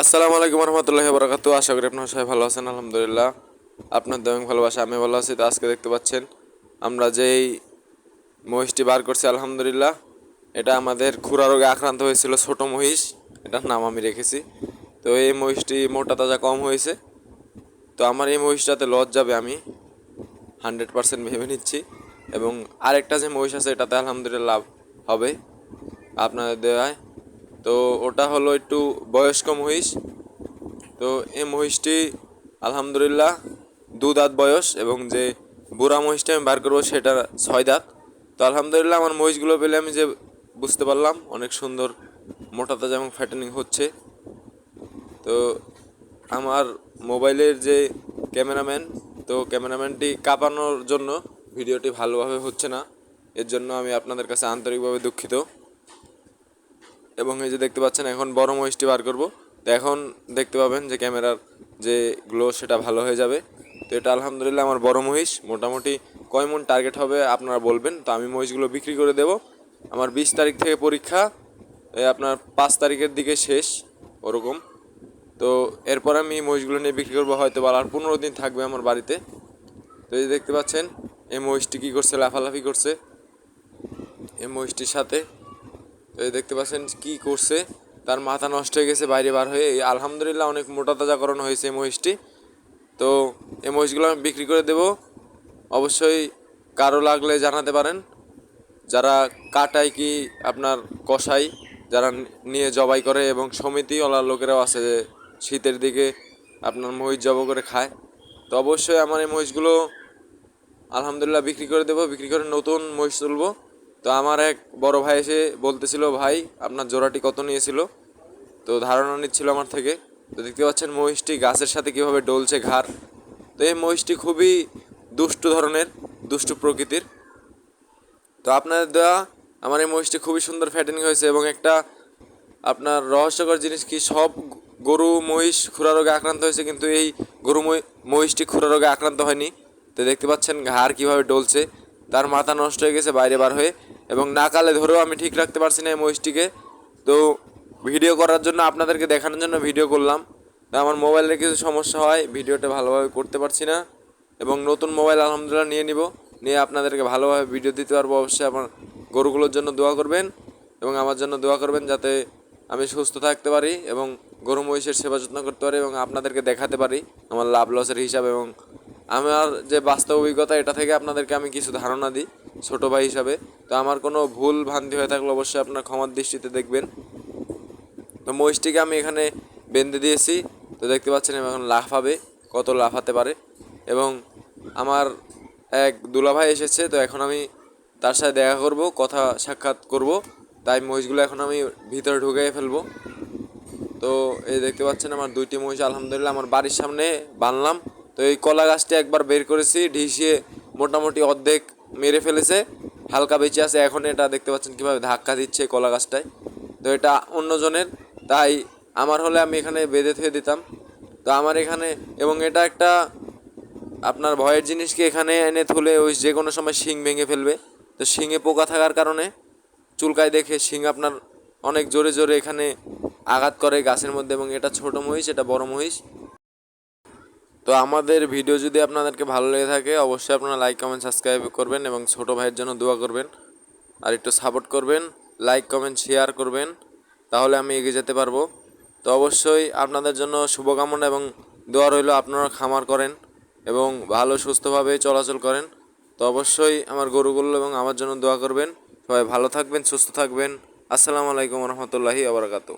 আসসালামু আলাইকুম রহমতুল্লাহ বরাকাতু আশা করি আপনারা সবাই ভালো আছেন, আলহামদুলিল্লাহ। আপনার দমে ভালোবাসা আমি ভালো আছি। তো আজকে দেখতে পাচ্ছেন, আমরা যেই মহিষটি বার করছি, আলহামদুলিল্লাহ, এটা আমাদের খুরা রোগে আক্রান্ত হয়েছিল, ছোট মহিষ। এটার নাম আমি রেখেছি। তো এই মহিষটি মোটা তাজা কম হয়েছে। তো আমার এই মহিষটাতে লস যাবে আমি হান্ড্রেড পার্সেন্ট ভেবে নিচ্ছি। এবং আরেকটা যে মহিষ আছে, এটাতে আলহামদুলিল্লাহ লাভ হবে। আপনাদের দেওয়ায় তো ওটা হলো একটু বয়স্ক মহিষ। তো এই মহিষটি আলহামদুলিল্লাহ দু দাঁত বয়স এবং যে বুড়া মহিষটা আমি বার করব সেটা ছয় দাঁত। তো আলহামদুলিল্লাহ আমার মহিষগুলো পেলে আমি যে বুঝতে পারলাম, অনেক সুন্দর মোটা তাজা এবং ফ্যাটেনিং হচ্ছে। তো আমার মোবাইলের যে ক্যামেরাম্যান, তো ক্যামেরাম্যানটি কাঁপানোর জন্য ভিডিওটি ভালোভাবে হচ্ছে না। এর জন্য আমি আপনাদের কাছে আন্তরিকভাবে দুঃখিত। এবং এই যে দেখতে পাচ্ছেন, এখন বড় মহিষটি বার করব। তো এখন দেখতে পাবেন যে ক্যামেরার যে গ্লো, সেটা ভালো হয়ে যাবে। তো এটা আলহামদুলিল্লাহ আমার বড় মহিষ। মোটামুটি কয় মন টার্গেট হবে আপনারা বলবেন। তো আমি মহিষগুলো বিক্রি করে দেব। আমার বিশ তারিখ থেকে পরীক্ষা। আপনার পাঁচ তারিখের দিকে শেষ, ওরকম। তো এরপর আমি মহিষগুলো নিয়ে বিক্রি করব। হয়তো আর পনেরো দিন থাকবে আমার বাড়িতে। তো এই দেখতে পাচ্ছেন, এই মহিষটি কী করছে, লাফালাফি করছে। এই মহিষটির সাথে দেখতে পাচ্ছেন কি করছে। তার মাথা নষ্ট হয়ে গেছে, বাইরে বার হয়ে। এই আলহামদুলিল্লাহ অনেক মোটা তাজাকরণ হয়েছে এই মহিষটি। তো এই মহিষগুলো আমি বিক্রি করে দেব। অবশ্যই কারও লাগলে জানাতে পারেন। যারা কাটায় কি আপনার কষাই যারা নিয়ে জবাই করে এবং সমিতিওয়ালা লোকেরাও আছে যে শীতের দিকে আপনার মহিষ জব করে খায়। তো অবশ্যই আমার এই মহিষগুলো আলহামদুলিল্লাহ বিক্রি করে দেবো। বিক্রি করে নতুন মহিষ তুলবো। তো আমার এক বড় ভাই এসে বলতেছিল, ভাই, আপনার জোড়াটি কত নিয়েছিল? তো ধারণা নিচ্ছিল আমার থেকে। তো দেখতে পাচ্ছেন মহিষটি গাছের সাথে কীভাবে ডলছে ঘাড়। তো এই মহিষটি খুবই দুষ্টু ধরনের, দুষ্টু প্রকৃতির। তো আপনাদের দেওয়া আমার এই মহিষটি খুবই সুন্দর ফ্যাটেনিং হয়েছে এবং একটা আপনার রহস্যকর জিনিস কি, সব গরু, মহিষ খুরা রোগে আক্রান্ত হয়েছে, কিন্তু এই গরু মহি- মহিষটি খুরা রোগে আক্রান্ত হয়নি। তো দেখতে পাচ্ছেন ঘাড় কীভাবে ডলছে। তার মাথা নষ্ট হয়ে গেছে বাইরে বার হয়ে এবং নাকালে ধরেও আমি ঠিক রাখতে পারছি না এই মহিষটিকে। তো ভিডিও করার জন্য আপনাদেরকে দেখানোর জন্য ভিডিও করলাম। তো আমার মোবাইলের কিছু সমস্যা হয়, ভিডিওটা ভালোভাবে করতে পারছি না এবং নতুন মোবাইল আলহামদুলিল্লাহ নিয়ে নিব। নিয়ে আপনাদেরকে ভালোভাবে ভিডিও দিতে পারব। অবশ্যই আমার গরুগুলোর জন্য দোয়া করবেন এবং আমার জন্য দোয়া করবেন যাতে আমি সুস্থ থাকতে পারি এবং গরু মহিষের সেবা যত্ন করতে পারি এবং আপনাদেরকে দেখাতে পারি আমার লাভ লসের হিসাব এবং আমার যে বাস্তব অভিজ্ঞতা, এটা থেকে আপনাদেরকে আমি কিছু ধারণা দিই ছোটো ভাই হিসাবে। তো আমার কোনো ভুল ভ্রান্তি হয়ে থাকলে অবশ্যই আপনার ক্ষমার দৃষ্টিতে দেখবেন। তো মহিষটিকে আমি এখানে বেঁধে দিয়েছি। তো দেখতে পাচ্ছেন এখন লাফাবে কত লাফাতে পারে। এবং আমার এক দুলাভাই এসেছে, তো এখন আমি তার সাথে দেখা করব, কথা সাক্ষাৎ করব। তাই মহিষগুলো এখন আমি ভিতরে ঢুকিয়ে ফেলব। তো এই দেখতে পাচ্ছেন আমার দুইটি মহিষ, আলহামদুলিল্লাহ। আমার বাড়ির সামনে বানলাম। তো এই কলা গাছটি একবার বের করেছি ঢিসিয়ে মোটামুটি অর্ধেক মেরে ফেলেছে, হালকা বেঁচে আছে। এখন এটা দেখতে পাচ্ছেন কীভাবে ধাক্কা দিচ্ছে কলা গাছটায়। তো এটা অন্যজনের, তাই আমার হলে আমি এখানে বেঁধে থুয়ে দিতাম। তো আমার এখানে, এবং এটা একটা আপনার ভয়ের জিনিসকে এখানে এনে তুলে ওই যে কোনো সময় শিং ভেঙে ফেলবে। তো শিঙে পোকা থাকার কারণে চুলকায় দেখে শিং আপনার অনেক জোরে জোরে এখানে আঘাত করে গাছের মধ্যে, এবং এটা ছোট মহিষ, এটা বড় মহিষ। তো আমাদের ভিডিও যদি আপনাদেরকে ভালো লেগে থাকে, অবশ্যই আপনারা লাইক কমেন্ট সাবস্ক্রাইব করবেন এবং ছোট ভাইয়ের জন্য দোয়া করবেন। আর একটু সাপোর্ট করবেন লাইক কমেন্ট শেয়ার করবেন, তাহলে আমি এগিয়ে যেতে পারব। তো অবশ্যই আপনাদের জন্য শুভকামনা এবং দোয়া রইল আপনারা খামার করেন এবং ভালো, সুস্থভাবে চলাচল করেন। তো অবশ্যই আমার গরুগুলো এবং আমার জন্য দোয়া করবেন। সবাই ভালো থাকবেন, সুস্থ থাকবেন। আসসালামু আলাইকুম রহমতুল্লাহি আবরকাতু